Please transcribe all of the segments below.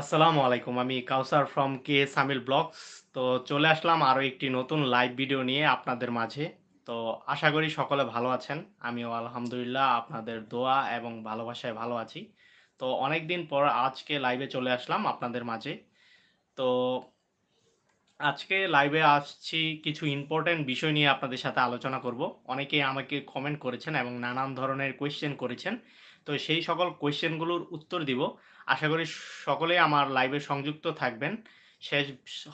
আসসালামু আলাইকুম। আমি কাউসার ফ্রম কে সামিল ব্লগস। তো চলে আসলাম আরও একটি নতুন লাইভ ভিডিও নিয়ে আপনাদের মাঝে। তো আশা করি সকলে ভালো আছেন। আমিও আলহামদুলিল্লাহ আপনাদের দোয়া এবং ভালোবাসায় ভালো আছি। তো অনেক দিন পর আজকে লাইভে চলে আসলাম আপনাদের মাঝে। তো আজকে লাইভে আসছি কিছু ইম্পোর্টেন্ট বিষয় নিয়ে আপনাদের সাথে আলোচনা করব। অনেকেই আমাকে কমেন্ট করেছেন এবং নানান ধরনের কোয়েশ্চেন করেছেন। তো সেই সকল কোয়েশ্চেনগুলোর উত্তর দিব। আশা করি সকলেই আমার লাইভে সংযুক্ত থাকবেন শেষ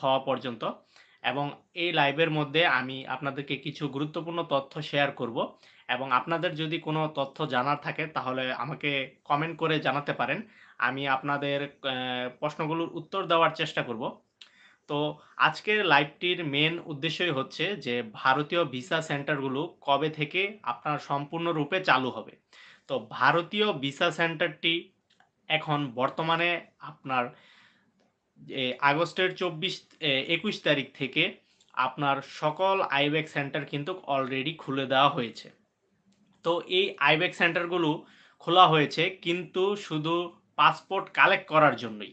হওয়া পর্যন্ত। এবং এই লাইভের মধ্যে আমি আপনাদেরকে কিছু গুরুত্বপূর্ণ তথ্য শেয়ার করব। এবং আপনাদের যদি কোনো তথ্য জানার থাকে, তাহলে আমাকে কমেন্ট করে জানাতে পারেন। আমি আপনাদের প্রশ্নগুলোর উত্তর দেওয়ার চেষ্টা করব। তো আজকের লাইভটির মেন উদ্দেশ্যই হচ্ছে যে ভারতীয় ভিসা সেন্টারগুলো কবে থেকে আপনার সম্পূর্ণরূপে চালু হবে। তো ভারতীয় ভিসা সেন্টারটি এখন বর্তমানে আপনার আগস্টের চব্বিশ একুশ তারিখ থেকে আপনার সকল আইব্যাক সেন্টার কিন্তু অলরেডি খুলে দেওয়া হয়েছে। তো এই আইব্যাক সেন্টারগুলো খোলা হয়েছে কিন্তু শুধু পাসপোর্ট কালেক্ট করার জন্যই।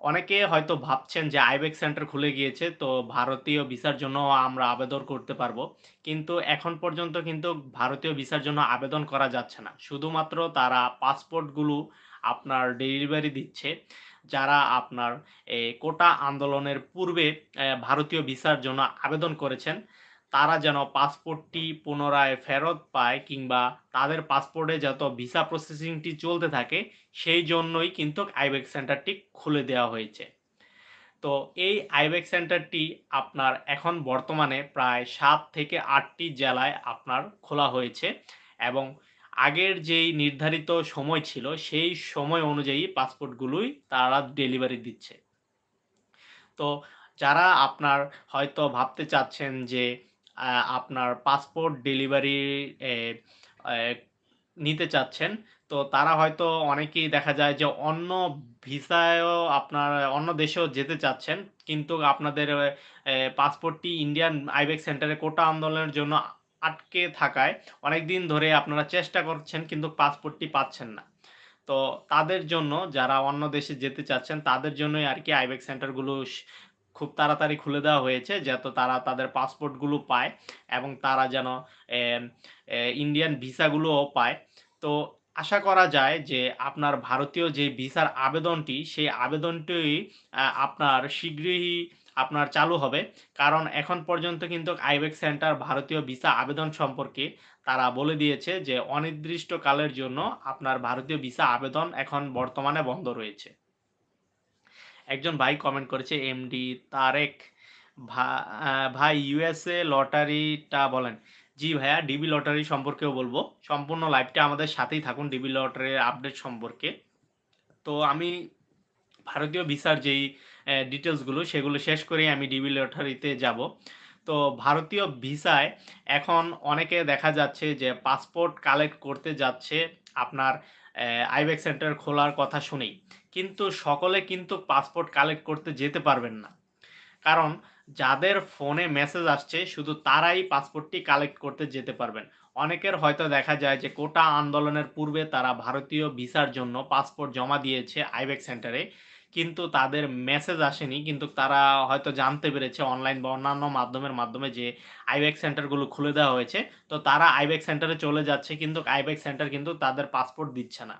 অনেকে হয়তো ভাবছেন যে আইবেক সেন্টার খুলে গিয়েছে, তো ভারতীয় ভিসার জন্য আমরা আবেদন করতে পারব। কিন্তু এখন পর্যন্ত কিন্তু ভারতীয় ভিসার জন্য আবেদন করা যাচ্ছে না। শুধুমাত্র তারা পাসপোর্টগুলো আপনার ডেলিভারি দিচ্ছে, যারা আপনার কোটা আন্দোলনের পূর্বে ভারতীয় ভিসার জন্য আবেদন করেছেন। তারা যেন পাসপোর্টটি পুনরায় ফেরত পায় কিংবা তাদের পাসপোর্টে যত ভিসা প্রসেসিংটি চলতে থাকে, সেই জন্যই কিন্তু আইবেক সেন্টারটি খুলে দেওয়া হয়েছে। তো এই আইবেক সেন্টারটি আপনার এখন বর্তমানে প্রায় সাত থেকে আটটি জেলায় আপনার খোলা হয়েছে এবং আগের যেই নির্ধারিত সময় ছিল, সেই সময় অনুযায়ী পাসপোর্টগুলোই তারা ডেলিভারি দিচ্ছে। তো যারা আপনার হয়তো ভাবতে চাচ্ছেন যে আপনার পাসপোর্ট ডেলিভারি নিতে চাচ্ছেন। তো তারা হয়তো অনেকেই দেখা যায় যে অন্য ভিসায়ও আপনার, অন্য দেশেও যেতে চাচ্ছেন। কিন্তু আপনাদের পাসপোর্টটি ইন্ডিয়ান আইবেক সেন্টারে কোটা আন্দোলনের জন্য আটকে থাকায় অনেক দিন ধরে আপনারা চেষ্টা করছেন কিন্তু পাসপোর্টটি পাচ্ছেন না। তো তাদের জন্য যারা অন্য দেশে যেতে চাচ্ছেন, তাদের জন্যই আর কি আইবেক সেন্টারগুলো খুব তাড়াতাড়ি খুলে দেওয়া হয়েছে, যাতে তারা তাদের পাসপোর্টগুলো পায় এবং তারা যেন ইন্ডিয়ান ভিসাগুলোও পায়। তো আশা করা যায় যে আপনার ভারতীয় যে ভিসার আবেদনটি, সেই আবেদনটি আপনার শীঘ্রই আপনার চালু হবে। কারণ এখন পর্যন্ত কিন্তু আইবেক সেন্টার ভারতীয় ভিসা আবেদন সম্পর্কে তারা বলে দিয়েছে যে, অনির্দিষ্টকালের জন্য আপনার ভারতীয় ভিসা আবেদন এখন বর্তমানে বন্ধ রয়েছে। একজন ভাই কমেন্ট করেছে এমডি তারেক ভাই ইউএসএ লটারিটা বলেন। জি ভাইয়া ডিবি লটারি সম্পর্কেও বলব। সম্পূর্ণ লাইভটা আমাদের সাথেই থাকুন ডিবি লটারির আপডেট সম্পর্কে। তো আমি ভারতীয় ভিসার যেই ডিটেলসগুলো সেগুলো শেষ করেই আমি ডিবি লটারিতে যাব। তো ভারতীয় ভিসায় এখন অনেকে দেখা যাচ্ছে যে পাসপোর্ট কালেক্ট করতে যাচ্ছে আপনার আইবেক সেন্টার খোলার কথা শুনেই। কিন্তু সকলে কিন্তু পাসপোর্ট কালেক্ট করতে যেতে পারবেন না। কারণ যাদের ফোনে মেসেজ আসছে, শুধু তারাই পাসপোর্টটি কালেক্ট করতে যেতে পারবেন। অনেকের হয়তো দেখা যায় যে কোটা আন্দোলনের পূর্বে তারা ভারতীয় ভিসার জন্য পাসপোর্ট জমা দিয়েছে আইবেক সেন্টারে, কিন্তু তাদের মেসেজ আসেনি। কিন্তু তারা হয়তো জানতে পেরেছে অনলাইন বা অন্যান্য মাধ্যমের মাধ্যমে যে আইবেক সেন্টারগুলো খুলে দেওয়া হয়েছে। তো তারা আইবেক সেন্টারে চলে যাচ্ছে, কিন্তু আইবেক সেন্টার কিন্তু তাদের পাসপোর্ট দিচ্ছে না।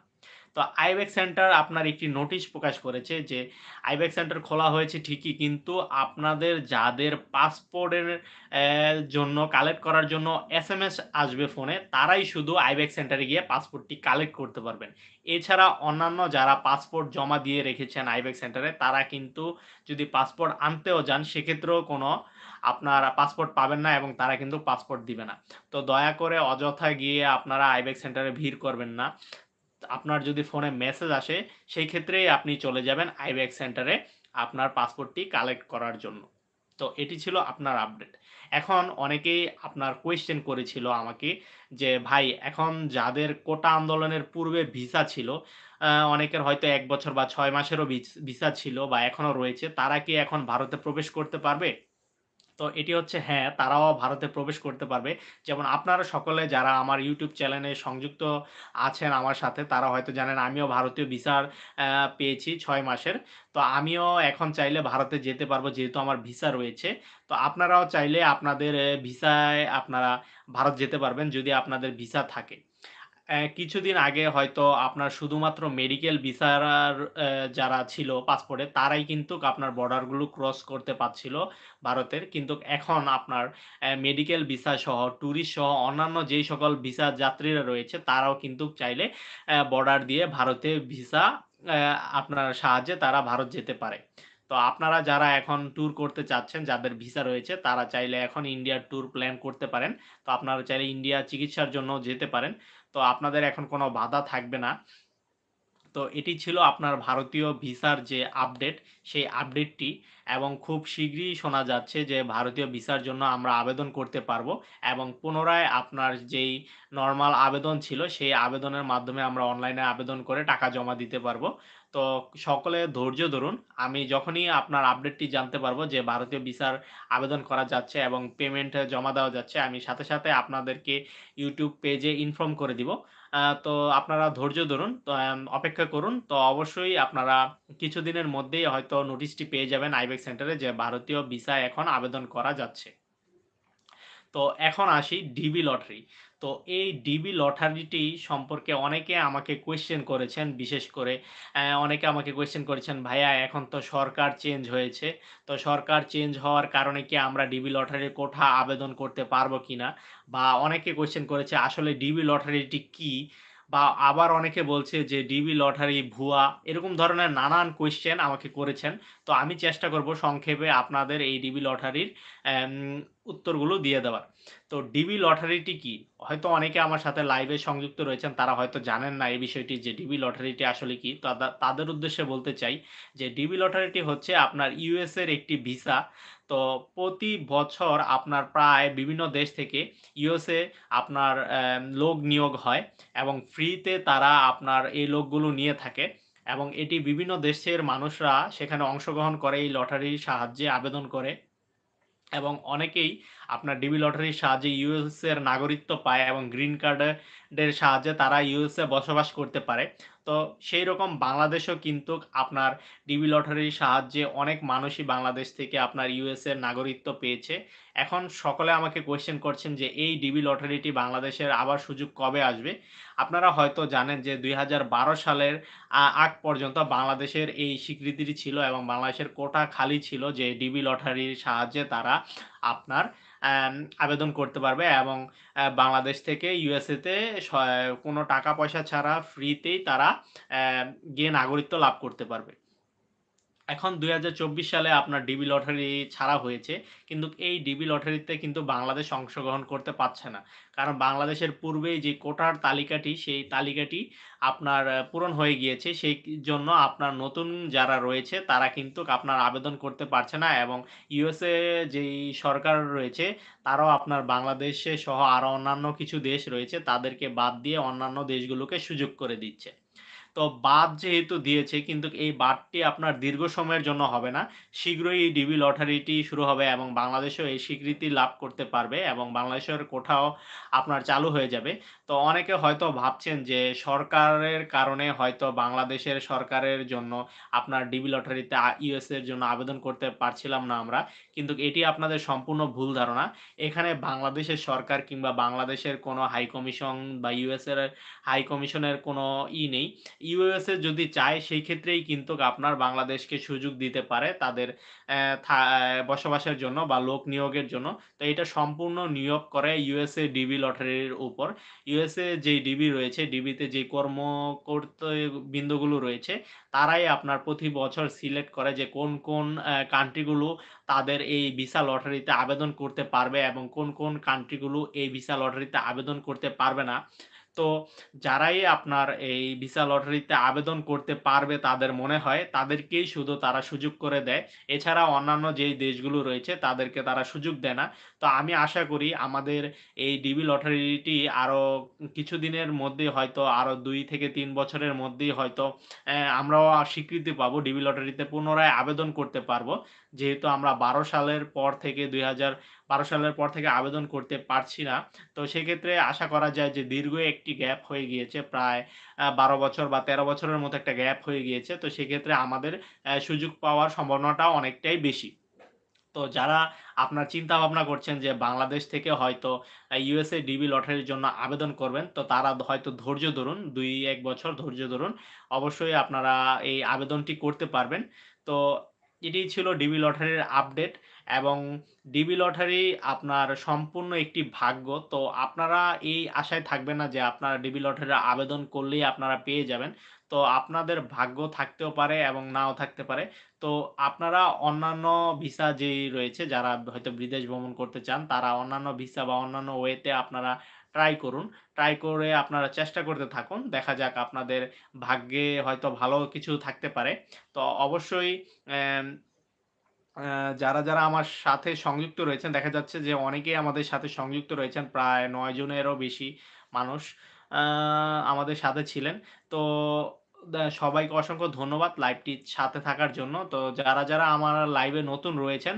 তো আইবেক সেন্টার আপনার একটি নোটিশ প্রকাশ করেছে যে আইবেক সেন্টার খোলা হয়েছে ঠিকই, কিন্তু আপনাদের যাদের পাসপোর্টের জন্য কালেক্ট করার জন্য এস এম এস আসবে ফোনে, তারাই শুধু আইবেক সেন্টারে গিয়ে পাসপোর্টটি কালেক্ট করতে পারবেন। এছাড়া অন্যান্য যারা পাসপোর্ট জমা দিয়ে রেখেছেন আইবেক সেন্টারে, তারা কিন্তু যদি পাসপোর্ট আনতেও যান, সেক্ষেত্রেও কোনো আপনার পাসপোর্ট পাবেন না এবং তারা কিন্তু পাসপোর্ট দিবে না। তো দয়া করে অযথা গিয়ে আপনারা আইবেক সেন্টারে ভিড় করবেন না। আপনার যদি ফোনে মেসেজ আসে, সেই ক্ষেত্রেই আপনি চলে যাবেন আইব্যাক সেন্টারে আপনার পাসপোর্টটি কালেক্ট করার জন্য। তো এটি ছিল আপনার আপডেট। এখন অনেকেই আপনার কোয়েশ্চেন করেছিল আমাকে যে, ভাই, এখন যাদের কোটা আন্দোলনের পূর্বে ভিসা ছিল অনেকের হয়তো এক বছর বা ছয় মাসেরও ভিসা ছিল বা এখনও রয়েছে, তারা কি এখন ভারতে প্রবেশ করতে পারবে? তো এটি হচ্ছে হ্যাঁ, তারাও ভারতে প্রবেশ করতে পারবে। যেমন আপনারা সকলে যারা আমার ইউটিউব চ্যানেলে সংযুক্ত আছেন আমার সাথে, তারা হয়তো জানেন আমিও ভারতীয় ভিসার পেয়েছি ছয় মাসের। তো আমিও এখন চাইলে ভারতে যেতে পারব যেহেতু আমার ভিসা রয়েছে। তো আপনারাও চাইলে আপনাদের ভিসায় আপনারা ভারত যেতে পারবেন যদি আপনাদের ভিসা থাকে। কিছুদিন আগে হয়তো আপনার শুধুমাত্র মেডিকেল ভিসার যারা ছিল পাসপোর্টে তারাই কিন্তু আপনার বর্ডারগুলো ক্রস করতে পারছিল ভারতের। কিন্তু এখন আপনার মেডিকেল ভিসা সহ, ট্যুরিস্ট সহ অন্যান্য যেই সকল ভিসা যাত্রীরা রয়েছে তারাও কিন্তু চাইলে বর্ডার দিয়ে ভারতে ভিসা আপনার সাহায্যে তারা ভারত যেতে পারে। তো আপনারা যারা এখন ট্যুর করতে চাচ্ছেন, যাদের ভিসা রয়েছে তারা চাইলে এখন ইন্ডিয়ার ট্যুর প্ল্যান করতে পারেন। তো আপনারা চাইলে ইন্ডিয়া চিকিৎসার জন্য যেতে পারেন। তো আপনাদের এখন কোনো বাধা থাকবে না। তো এটি ছিল আপনার ভারতীয় ভিসার যে আপডেট, সেই আপডেটটি এবং খুব শীঘ্রই শোনা যাচ্ছে যে ভারতীয় ভিসার জন্য আমরা আবেদন করতে পারব এবং পুনরায় আপনার যেই নর্মাল আবেদন ছিল, সেই আবেদনের মাধ্যমে আমরা অনলাইনে আবেদন করে টাকা জমা দিতে পারব। তো সকলে ধৈর্য ধরুন। আমি যখনই আপনার আপডেটটি জানতে পারব যে ভারতীয় ভিসার আবেদন করা যাচ্ছে এবং পেমেন্ট জমা দেওয়া যাচ্ছে, আমি সাথে, সাথে আপনাদেরকে ইউটিউব পেজে ইনফর্ম করে দিব। তো আপনারা ধৈর্য ধরুন। তো অপেক্ষা করুন। তো অবশ্যই আপনারা কিছুদিনের মধ্যেই হয়তো নোটিশটি পেয়ে যাবেন আইবেক সেন্টারে যে ভারতীয় ভিসা এখন আবেদন করা যাচ্ছে। তো এখন আসি ডিবি লটারি। তো এই ডিবি লটারিটি সম্পর্কে অনেকে আমাকে কোয়েশ্চেন করেছেন। বিশেষ করে অনেকে আমাকে কোয়েশ্চেন করেছেন, "ভাইয়া এখন তো সরকার চেঞ্জ হয়েছে। তো সরকার চেঞ্জ হওয়ার কারণে কি আমরা ডিবি লটারির কোঠা আবেদন করতে পারব কিনা?" বা অনেকে কোয়েশ্চেন করেছে, "আসলে ডিবি লটারিটি কি?" বা আবার অনেকে বলছে যে, "ডিবি লটারি ভুয়া।" এরকম ধরনের নানান কোয়েশ্চেন আমাকে করেছেন। তো আমি চেষ্টা করব সংক্ষেপে আপনাদের এই ডিবি লটারির উত্তরগুলো দিয়ে দেওয়ার। তো ডিবি লটারিটি কি? হয়তো অনেকে আমার সাথে লাইভে সংযুক্ত রয়েছেন, তারা হয়তো জানেন না এই বিষয়টি যে ডিবি লটারিটি আসলে কি? তাদা তাদের উদ্দেশ্যে বলতে চাই যে ডিবি লটারিটি হচ্ছে আপনার ইউএস এর একটি ভিসা। তো প্রতি বছর আপনার প্রায় বিভিন্ন দেশ থেকে ইউএসএ আপনার লোক নিয়োগ হয় এবং ফ্রিতে তারা আপনার এই লোকগুলো নিয়ে থাকে এবং এটি বিভিন্ন দেশের মানুষরা সেখানে অংশগ্রহণ করে এই লটারির সাহায্যে আবেদন করে। এবং অনেকেই আপনার ডিবি লটারির সাহায্যে ইউএস এর নাগরিকত্ব পায় এবং গ্রিন কার্ডের সাহায্যে তারা ইউএসএ বসবাস করতে পারে। তো সেই রকম বাংলাদেশেও কিন্তু আপনার ডিবি লটারির সাহায্যে অনেক মানুষই বাংলাদেশ থেকে আপনার ইউএস এর নাগরিকত্ব পেয়েছে। এখন সকলে আমাকে কোয়েশ্চেন করছেন যে এই ডিবি লটারিটি বাংলাদেশের আবার সুযোগ কবে আসবে? আপনারা হয়তো জানেন যে ২০১২ সালের আগ পর্যন্ত বাংলাদেশের এই স্বীকৃতিটি ছিল এবং বাংলাদেশের কোটা খালি ছিল যে ডিবি লটারির সাহায্যে তারা আপনার আবেদন করতে পারবে এবং বাংলাদেশ থেকে ইউএসএতে কোনো টাকা পয়সা ছাড়া ফ্রিতেই তারা গিয়ে নাগরিকত্ব লাভ করতে পারবে। এখন ২০২৪ সালে আপনার ডিবি লটারি ছাড়া হয়েছে। কিন্তু এই ডিবি লটারিতে কিন্তু বাংলাদেশ অংশগ্রহণ করতে পারছে না। কারণ বাংলাদেশের পূর্বেই যে কোটার তালিকাটি, সেই তালিকাটি আপনার পূরণ হয়ে গিয়েছে। সেই জন্য আপনার নতুন যারা রয়েছে তারা কিন্তু আপনার আবেদন করতে পারছে না এবং ইউএসএ যেই সরকার রয়েছে তারাও আপনার বাংলাদেশে সহ আরও অন্যান্য কিছু দেশ রয়েছে তাদেরকে বাদ দিয়ে অন্যান্য দেশগুলোকে সুযোগ করে দিচ্ছে। তো বাদ যেহেতু দিয়েছে, কিন্তু এই বাদটি আপনার দীর্ঘ সময়ের জন্য হবে না। শীঘ্রই এই ডিবি লটারিটি শুরু হবে এবং বাংলাদেশেও এই স্বীকৃতি লাভ করতে পারবে এবং বাংলাদেশের কোঠাও আপনার চালু হয়ে যাবে। তো অনেকে হয়তো ভাবছেন যে সরকারের কারণে হয়তো বাংলাদেশের সরকারের জন্য আপনার ডিবি লটারিতে ইউএস এর জন্য আবেদন করতে পারছিলাম না আমরা। কিন্তু এটি আপনাদের সম্পূর্ণ ভুল ধারণা। এখানে বাংলাদেশের সরকার কিংবা বাংলাদেশের কোনো হাই কমিশন বা ইউএস এর হাই কমিশনের কোনো ই নেই। ইউএসএ যদি চায়, সেই ক্ষেত্রেই কিন্তু আপনার বাংলাদেশকে সুযোগ দিতে পারে তাদের বসবাসের জন্য বা লোক নিয়োগের জন্য। তো এটা সম্পূর্ণ নিয়োগ করে ইউএসএ ডিবি লটারির উপর। ইউএসএ যেই ডিবি রয়েছে, ডিবিতে যে কর্মকর্তা বৃন্দগুলো রয়েছে, তারাই আপনার প্রতি বছর সিলেক্ট করে যে কোন, কোন কান্ট্রিগুলো তাদের এই ভিসা লটারিতে আবেদন করতে পারবে এবং কোন, কোন কান্ট্রিগুলো এই ভিসা লটারিতে আবেদন করতে পারবে না। তো যারাই আপনার এই ভিসা লটারিতে আবেদন করতে পারবে তাদের মনে হয়, তাদেরকেই শুধু তারা সুযোগ করে দেয়। এছাড়া অন্যান্য যেই দেশগুলো রয়েছে তাদেরকে তারা সুযোগ দেয় না। তো আমি আশা করি আমাদের এই ডিবি লটারিটি আরও কিছুদিনের মধ্যেই হয়তো আরও দুই থেকে তিন বছরের মধ্যেই হয়তো আমরাও স্বীকৃতি পাবো ডিবি লটারিতে, পুনরায় আবেদন করতে পারব। যেহেতু আমরা ১২ সালের পর থেকে ২০১২ সালের পর থেকে আবেদন করতে পারছি না। তো সেক্ষেত্রে আশা করা যায় যে দীর্ঘ একটি গ্যাপ হয়ে গিয়েছে, প্রায় বারো বছর বা ১৩ বছরের মতো একটা গ্যাপ হয়ে গিয়েছে। তো সেক্ষেত্রে আমাদের সুযোগ পাওয়ার সম্ভাবনাটাও অনেকটাই বেশি। তো যারা আপনার চিন্তা ভাবনা করছেন যে বাংলাদেশ থেকে হয়তো ইউএসএ ডিবি লটারির জন্য আবেদন করবেন, তো তারা হয়তো ধৈর্য ধরুন। ২-১ বছর ধৈর্য ধরুন। অবশ্যই আপনারা এই আবেদনটি করতে পারবেন। তো এটি ছিল ডিবি লটারির আপডেট এবং ডিবি লটারি আপনার সম্পূর্ণ একটি ভাগ্য। তো আপনারা এই আশায় থাকবেন না যে আপনারা ডিবি লটারির আবেদন করলেই আপনারা পেয়ে যাবেন। তো আপনাদের ভাগ্য থাকতেও পারে এবং নাও থাকতে পারে। তো আপনারা অন্যান্য ভিসা যেই রয়েছে যারা হয়তো বিদেশ ভ্রমণ করতে চান, তারা অন্যান্য ভিসা বা অন্যান্য ওয়েতে আপনারা ট্রাই করুন। ট্রাই করে আপনারা চেষ্টা করতে থাকুন। দেখা যাক আপনাদের ভাগ্যে হয়তো ভালো কিছু থাকতে পারে। তো অবশ্যই যারা, যারা আমার সাথে সংযুক্ত রয়েছেন দেখা যাচ্ছে যে অনেকেই আমাদের সাথে সংযুক্ত রয়েছেন। প্রায় নয় জনেরও বেশি মানুষ আমাদের সাথে ছিলেন। তো সবাইকে অসংখ্য ধন্যবাদ লাইভটির সাথে থাকার জন্য। তো যারা, যারা আমার লাইভে নতুন রয়েছেন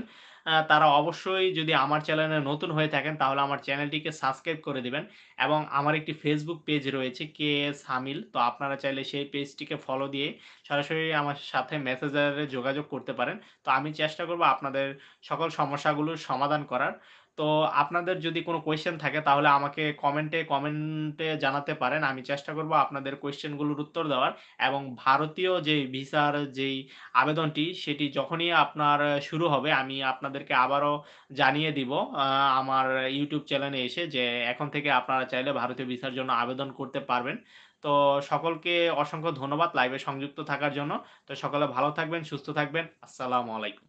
তারা অবশ্যই যদি আমার চ্যানেলে নতুন হয়ে থাকেন, তাহলে আমার চ্যানেলটিকে সাবস্ক্রাইব করে দিবেন এবং আমার একটি ফেসবুক পেজ রয়েছে, কে এস হামিল। তো আপনারা চাইলে সেই পেজটিকে ফলো দিয়ে সরাসরি আমার সাথে মেসেঞ্জারে যোগাযোগ করতে পারেন। তো আমি চেষ্টা করব আপনাদের সকল সমস্যাগুলোর সমাধান করার। তো আপনাদের যদি কোনো কোয়েশ্চেন থাকে তাহলে আমাকে কমেন্টে কমেন্টে জানাতে পারেন। আমি চেষ্টা করব আপনাদের কোয়েশ্চেনগুলোর উত্তর দেওয়ার এবং ভারতীয় যে ভিসার যেই আবেদনটি সেটি যখনই আপনার শুরু হবে আমি আপনাদেরকে আবারও জানিয়ে দিব আমার ইউটিউব চ্যানেলে এসে যে এখন থেকে আপনারা চাইলে ভারতীয় ভিসার জন্য আবেদন করতে পারবেন। তো সকলকে অসংখ্য ধন্যবাদ লাইভে সংযুক্ত থাকার জন্য। তো সকলে ভালো থাকবেন, সুস্থ থাকবেন। আসসালামু আলাইকুম।